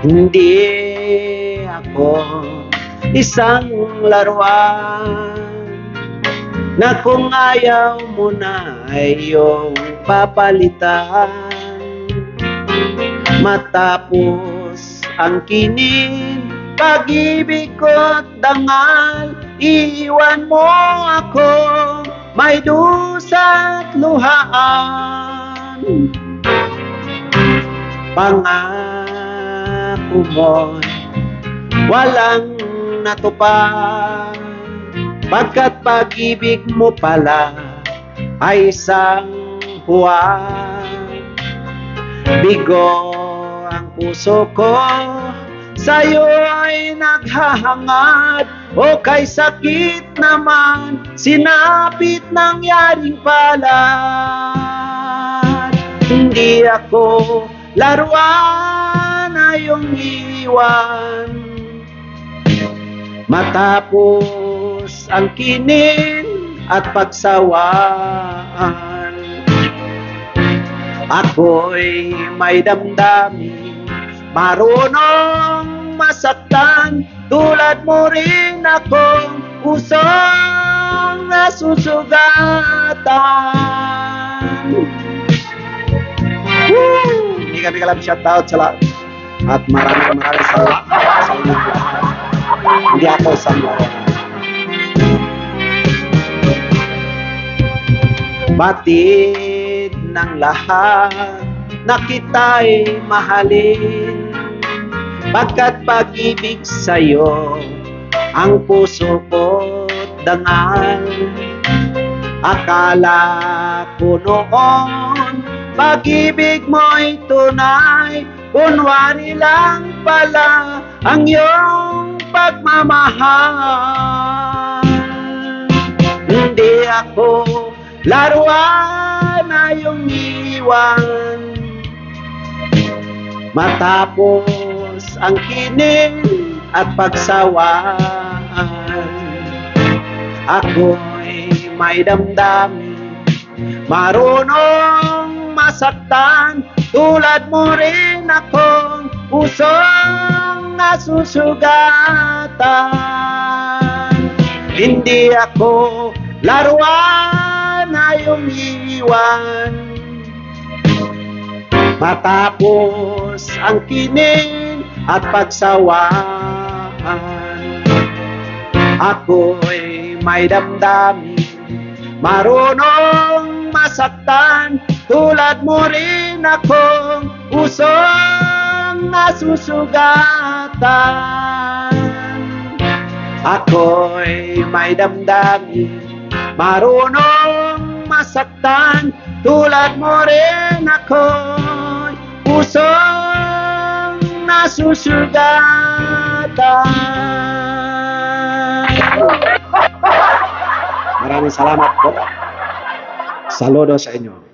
Hindi ako isang laruan na kung ayaw mo na ay iyong papalitan. Matapos ang kinin pag-ibig ko't dangal iiwan mo ako may dusa't luhaan. Pangako mo'y walang natupad. Pagkat pag-ibig mo pala ay isang buwan Bigo ang puso ko Sa'yo ay naghahangad. O kay sakit naman Sinapit ng yaring palad. Hindi ako laruan na iyong iwan Matapos ang kinin at pagsawaan Ako'y may damdamin Marunong masaktan. Tulad mo rin akong pusong nasusugatan. Woo! Hindi kami kalam shoutout sa lahat At maraming maraming salamat sa lahat. Hindi ako isang lahat Batid ng lahat na kita'y mahalin. Pagkat pag-ibig sa'yo ang puso ko dangal. Akala ko noon pag-ibig mo'y tunay Kunwari lang pala ang iyong pagmamahal. Hindi ako laruan na iyong iwan Matapos ang kinin at pagsawaan Ako'y may damdamin. Marunong masaktan Tulad mo rin akong pusong nasusugatan. Hindi ako laruan na iyong iwan Matapos ang kinin at pagsawaan Ako'y may damdamin. Marunong masaktan Tulad mo rin akong pusong nasusugatan Ako'y may damdamin Marunong masaktan Tulad mo rin ako'y pusong nasusugatan Maraming salamat po. Saludo sa inyo.